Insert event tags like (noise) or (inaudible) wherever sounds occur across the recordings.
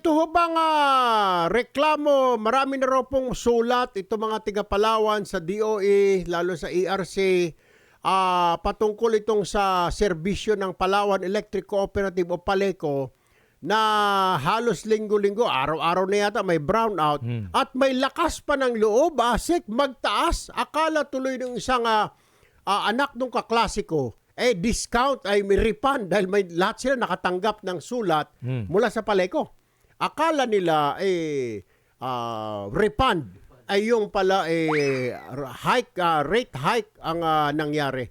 Ito ho bang ah, reklamo, marami na raw pong sulat ito mga tiga Palawan sa DOE, lalo sa ERC, ah, patungkol itong sa serbisyo ng Palawan Electric Cooperative o Paleco na halos linggo-linggo, araw-araw na yata may brownout at may lakas pa ng loob, asik, magtaas. Akala tuloy ng isang ah, ah, anak ng kaklasiko, eh discount ay may refund dahil may lahat sila nakatanggap ng sulat mula sa Paleco. Akala nila eh ah, refund ay yung pala eh hike ah, rate hike ang ah, nangyari.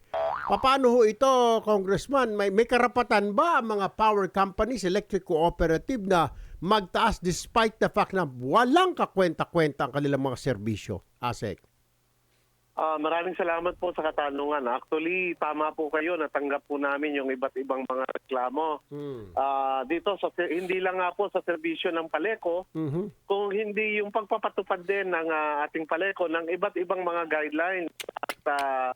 Paano ho ito, Congressman? May, may karapatan ba ang mga power companies, electric cooperative na magtaas despite the fact na walang kakwenta-kwenta ang kanilang mga serbisyo? Asek. Ah, maraming salamat po sa katanungan. Actually, tama po kayo. Natanggap po namin yung iba't ibang mga reklamo. Hmm. Ah, dito, sa, hindi lang nga po sa serbisyo ng Paleco, Mhm. kung hindi yung pagpapatupad din ng ah, ating Paleco ng iba't ibang mga guidelines at ah,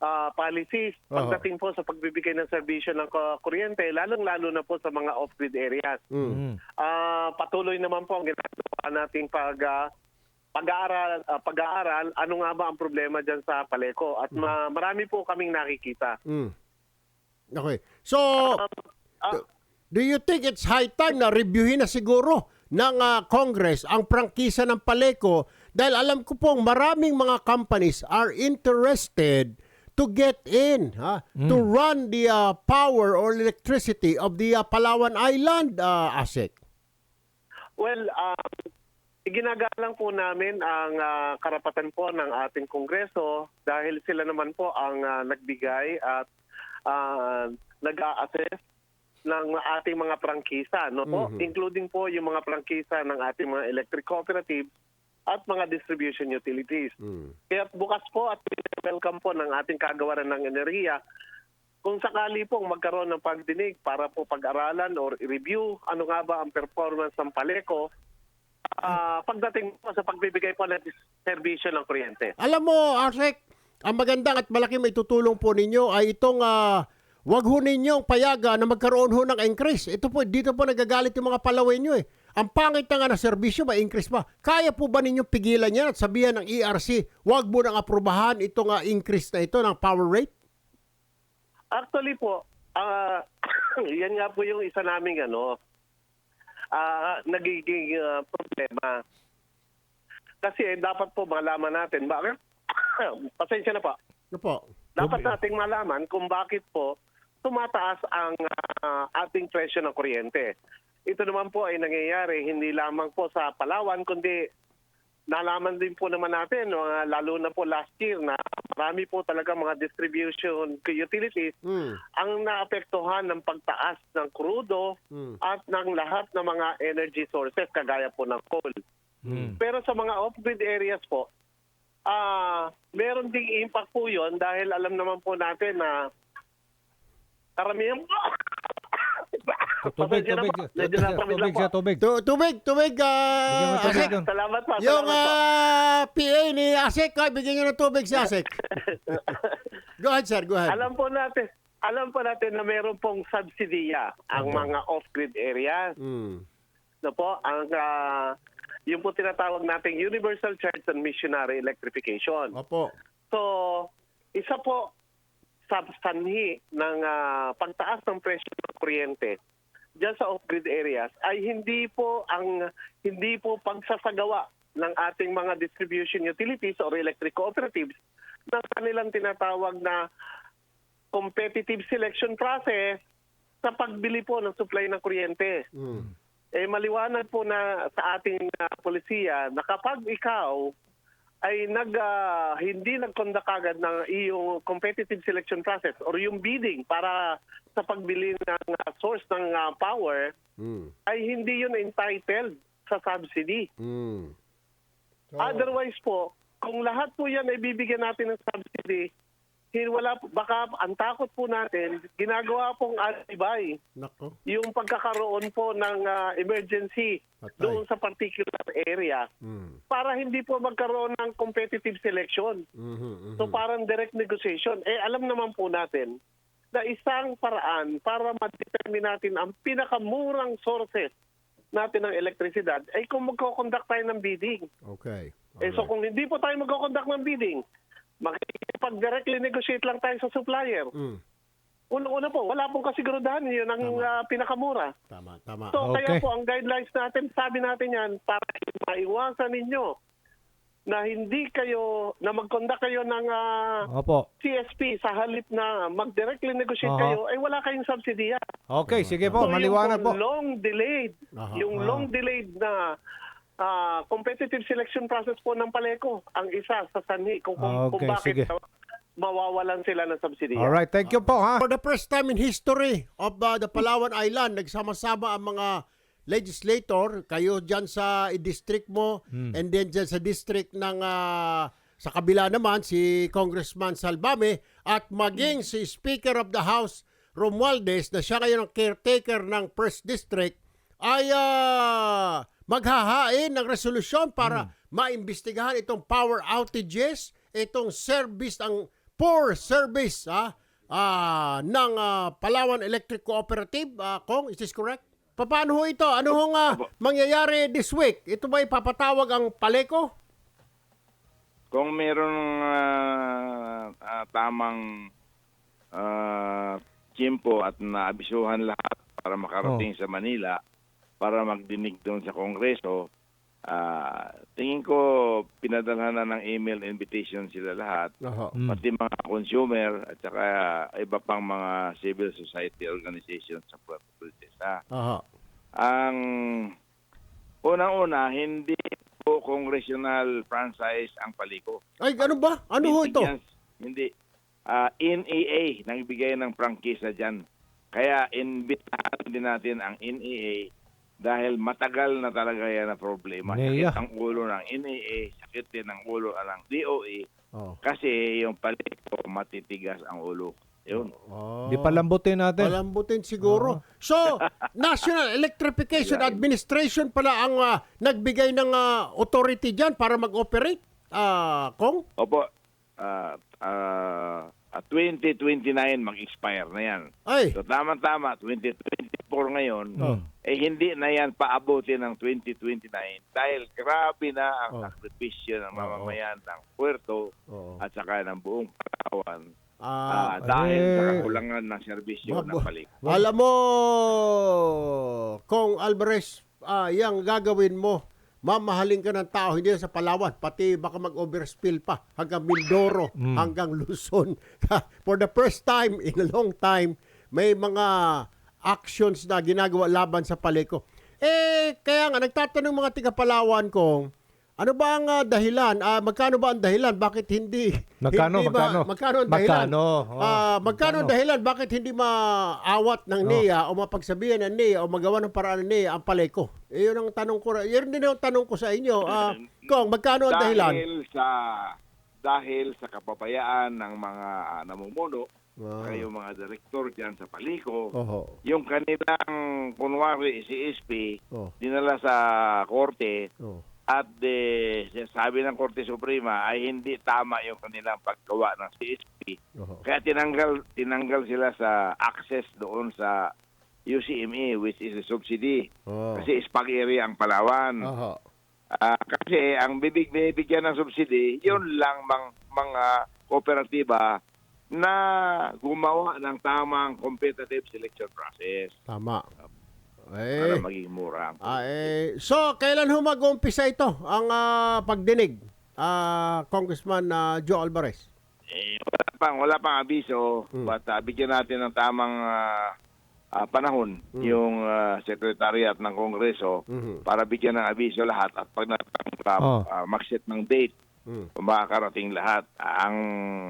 ah, policies pagdating po sa pagbibigay ng serbisyo ng ku- kuryente, lalong-lalo na po sa mga off-grid areas. Mm. Ah, patuloy naman po ang ginagawa nating pag ah, pag-aaral, ah, pag-aaral, ano nga ba ang problema diyan sa Paleco at ma- marami po kaming nakikita. Mm. Okay. So, Ah, do you think it's high time na reviewin na siguro ng ah, Congress ang prangkisa ng Paleco dahil alam ko pong maraming mga companies are interested to get in ha to run the ah, power or electricity of the ah, Palawan Island uh, ASEC. well, um, iginagalang po namin ang ah, karapatan po ng ating Kongreso dahil sila naman po ang ah, nagbigay at ah, nag-a-assess ng ating mga prangkisa, no po? Mhm. Including po yung mga prangkisa ng ating mga electric cooperatives at mga distribution utilities. Mm. Kaya bukas po at welcome po ng ating kagawaran ng enerhiya kung sakali pong magkaroon ng pagdinig para po pag-aralan or review ano nga ba ang performance ng Paleco ah, pagdating po sa pagbibigay po ng serbisyo ng kuryente. Alam mo, Asek, ang magandang at malaki may tutulong po ninyo ay itong ah, wag ho ninyong payaga na magkaroon ho ng increase. Ito po, dito po nagagalit yung mga palawin nyo eh. Ang pangit na nga na serbisyo, may increase pa. Kaya po ba ninyong pigilan yan at sabihan ng ERC, wag mo nang aprubahan itong ah, increase na ito ng power rate? Actually po, ah, (coughs) yan nga po yung isa naming ano, ah, nagiging ah, problema. Kasi dapat po malaman natin, bakit? (coughs) Pasensya na po. Ano po? Dapat nating malaman kung bakit po tumataas ang ah, ating presyo ng kuryente. Ito naman po ay nangyayari hindi lamang po sa Palawan kundi nalaman din po naman natin mga lalo na po last year na marami po talaga mga distribution utilities Hmm. ang naapektuhan ng pagtaas ng krudo Hmm. at ng lahat ng mga energy sources kagaya po ng coal. Pero sa mga off-grid areas po, ah meron ding impact po yun dahil alam naman po natin na karamihan po. Tubig, Pasensya na tubig, tubig, Medyo lang tubig po. tubig. Tu- tubig, tubig, Bigyan mo ah, tubig doon. Salamat po. Yung salamat ah, PA ni Asek, ah, bigyan nyo ng tubig si Asek. (laughs) go ahead, sir. Go ahead. alam po natin, alam po natin na meron pong subsidiya ang mga off-grid areas. Hmm. No po, ang ah, yung po tinatawag nating Universal Charge and Missionary Electrification. Opo. So, isa po sanhi ng ah, pagtaas ng presyo ng kuryente diyan sa off-grid areas ay hindi po ang hindi po pagsasagawa ng ating mga distribution utilities or electric cooperatives ng kanilang tinatawag na competitive selection process sa pagbili po ng supply ng kuryente. Hmm. Eh maliwanag po na sa ating uh, polisiya na kapag ikaw ay nag ah, hindi nagkondak agad ng iyong competitive selection process or yung bidding para sa pagbili ng ah, source ng ah, power Hmm. ay hindi yun entitled sa subsidy. Hmm. So, Otherwise po, kung lahat po yan ay bibigyan natin ng subsidy, wala po- baka ang takot po natin, ginagawa pong alibay Nako. yung pagkakaroon po ng ah, emergency Patay. doon sa particular area Hmm. para hindi po magkaroon ng competitive selection. Mhm, mhm. So parang direct negotiation. Eh alam naman po natin na isang paraan para ma-determine natin ang pinakamurang sources natin ng elektrisidad ay kung magko-conduct tayo ng bidding. Okay. Eh so kung hindi po tayo magko-conduct ng bidding, makikipag-directly negotiate lang tayo sa supplier. Mm, Una-una po, wala pong kasigurudahan. Yun ang Tama. ah, pinakamura. tama, tama. So Okay. kaya po ang guidelines natin, sabi natin yan, para maiwasan ninyo na hindi kayo, na mag-conduct kayo ng ah, Opo. CSP sa halip na mag-directly negotiate Aha. kayo, ay wala kayong subsidy yan. Okay, sige po, So, maliwanag yung po. long delayed, Aha. yung Ah. long delayed na ah, competitive selection process po ng Paleco, ang isa sa sanhi kung, kung, kung Okay, bakit sige. mawawalan sila ng subsidy. All right, thank you po ha. For the first time in history of uh, the Palawan Island, nagsama-sama ang mga legislator, kayo dyan sa district mo, and then dyan sa district ng, ah, sa kabila naman, si Congressman Salvame, at maging si Speaker of the House, Romualdez, na siya ngayon ang caretaker ng First District, ay ah, maghahain ng resolusyon para maimbestigahan itong power outages, itong service, ang poor service ah, ah, ng ah, Palawan Electric Cooperative. Ah, Kong, is this correct? Pa- Paano ho ito? Ano hong ah, mangyayari this week? Ito ba ipapatawag ang Paleco? Kung merong ah, ah, tamang uh, chimpo at naabisuhan lahat para makarating sa Manila para magdinig doon sa Kongreso, ah, tingin ko pinadalhan na ng email invitation sila lahat, Oho. Mm. pati mga consumer at saka iba pang mga civil society organizations sa Puerto Princesa. Oho. Ang unang-una, hindi po congressional franchise ang paliko. Ay, ano ba? Ano ho ito? Hindi. Ah, NEA, nagbigay ng prangkisa dyan. Kaya imbitahan din natin ang NEA dahil matagal na talaga yan na problema. Sakit ang ulo ng NEA, sakit din ang ulo ng DOE Oh. kasi yung paliko matitigas ang ulo. Yun. Oh. Di palambutin natin. Palambutin siguro. So, (laughs) National Electrification Administration pala ang ah, nagbigay ng ah, authority dyan para mag-operate. Ah, Kong? Opo, ah, ah, ah, 2029 mag-expire na yan. Ay, So tama-tama, 2024 ngayon, Oh. eh hindi na yan paabutin ng 2029 dahil grabe na ang Oh. sakripisyo ng mamamayan ng Puerto Oo. at saka ng buong Palawan Ah, ah, dahil sa eh. kakulangan ng serbisyo ng ba- palik. alam mo, Kong Alvarez, ah, yang gagawin mo, mamahalin ka ng tao, hindi sa Palawan, pati baka mag-overspill pa hanggang Mindoro, Mm. hanggang Luzon. (laughs) For the first time in a long time, may mga actions na ginagawa laban sa Paleco. Eh, kaya nga, nagtatanong mga tiga Palawan kong, ano ba ang ah, dahilan? Ah, magkano ba ang dahilan? Bakit hindi? (laughs) Magkano, hindi ba- magkano? magkano ang dahilan? Magkano? Oh, Ah, magkano ang magkano? dahilan? Bakit hindi maawat ng Oh. NEA o mapagsabihan ng NEA o magawa ng paraan ng NEA ang Paleco? Eh, yun ang tanong ko. Yun din ang tanong ko sa inyo. Ah, Kong, magkano ang dahilan? Dahil sa dahil sa kapabayaan ng mga ah, namumuno, kaya yung mga direktor diyan sa Paliko, Oho. yung kanilang kunwari si SP Oh. dinala sa korte Oh. At eh, sabi ng Korte Suprema ay hindi tama yung kanilang paggawa ng CSP. Oho. Kaya tinanggal tinanggal sila sa access doon sa UCME which is a subsidy. Oh. Kasi spag area ang Palawan. Oho. Ah, kasi ang bibig binibigyan ng subsidy, yun lang mang, mga kooperatiba na gumawa ng tamang competitive selection process Tama. Para Eh, maging mura. ang ah, eh, so, kailan ho mag-umpisa ito, ang ah, pagdinig, ah, Congressman ah, Joe Alvarez? Eh, wala pang wala pang abiso, Hmm. but ah, bigyan natin ng tamang ah, ah, panahon Hmm. yung ah, secretariat ng Kongreso Mhm. para bigyan ng abiso lahat at pag natanggap, Oh. ah, mag-set ng date Mm. kung makakarating lahat. Ang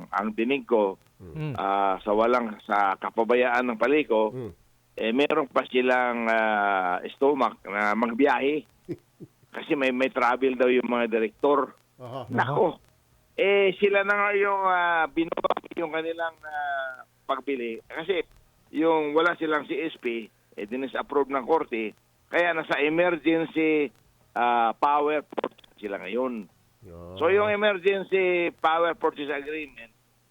ang dinig ko Mm. ah, sa walang sa kapabayaan ng paliko, Mm. Eh meron pa silang ah, stomach na magbiyahe. (laughs) Kasi may may travel daw yung mga direktor. Oho. Nako. Eh sila na nga yung uh, yung kanilang ah, pagbili kasi yung wala silang CSP eh dinis-approve ng korte kaya nasa emergency ah, power purchase sila ngayon. So yung emergency power purchase agreement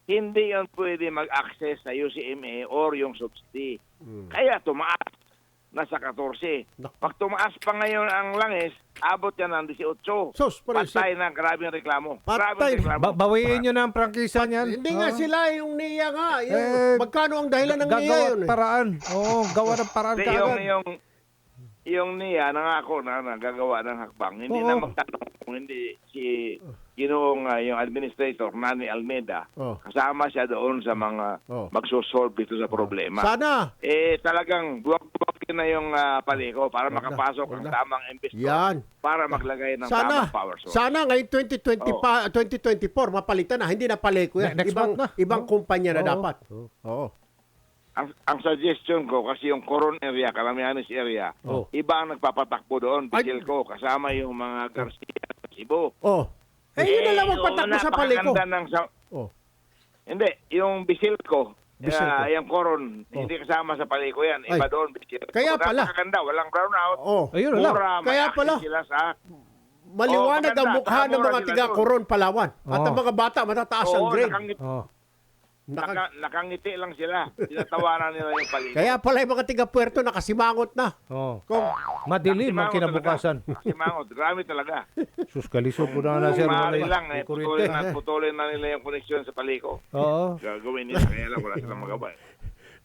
hindi yan pwede mag-access sa UCMA or yung subsidy. Mm. Kaya tumaas nasa 14. Naku. Pag tumaas pa ngayon ang langis, abot yan ng 18. Sus, pero Patay na grabing reklamo. Patay. Grabing reklamo. Ba- bawiin nyo na ang prangkisa niyan. Hindi nga Ah. sila yung niya nga. Yung, Eh, magkano ang dahilan ng niya Gagawa yun? eh? paraan. Oo, gawa ng paraan Hindi, yung, kaagad. yung, yung niya, nangako na nagagawa ng hakbang. Hindi Oo. na magtanong kung hindi si ginoong ah, yung administrator, Nani Almeida, Oh. kasama siya doon sa mga Oh. magsosolve dito sa problema. Sana. eh talagang buwag-buwag na yung ah, paliko para Wag na, makapasok wag ang na. tamang investor Yan. para maglagay ng Sana. tamang power source. Sana ngayon 2020 Oo. pa, 2024 mapalitan na. Hindi na paleko yan. Ne- next ibang month na. ibang Oo. kumpanya na Oo. dapat. Oo. Ang, ang suggestion ko, kasi yung Coron area, Calamianes area, Oh. iba ang nagpapatakbo doon. Ay. Bigil ko, kasama yung mga Garcia sa Cebu. Oh. Eh, yun na lang magpatakbo sa paliko. napakaganda Ng, sa, Oh. hindi, yung Bisilco, Bisilco. ah, yung Coron, hindi kasama sa paliko yan. Iba Ay. doon, Bisilco. Kaya pala. Napakaganda, walang brownout. Oh. Ayun lang. Mura, may Kaya access pala. Sila sa, Maliwanag Oh, ang mukha ng Nakamura mga sila tiga doon. Coron, Palawan. At Oo. ang mga bata, matataas ang oo, grade. nakangiti, Oh. Naka- naka, nakangiti lang sila. Tinatawanan nila yung paliko. Kaya pala yung mga tiga Puerto nakasimangot na. Oh. Kung Madilim ang kinabukasan. talaga. Simangot, grabe talaga. Sus, kalisod po na na sir. Kung maaari lang, eh, putulin na, putulin na nila yung koneksyon sa paliko. Oo. Gagawin nila, kaya lang wala silang magawa.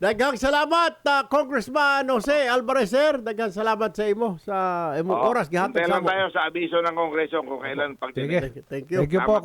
Daghang salamat uh, Congressman Jose Alvarez sir. Daghang salamat sa imo sa imong oras gihatag sa lang mo. tayo sa abiso ng Kongreso kung kailan pag. Thank you. Thank you. Thank you po.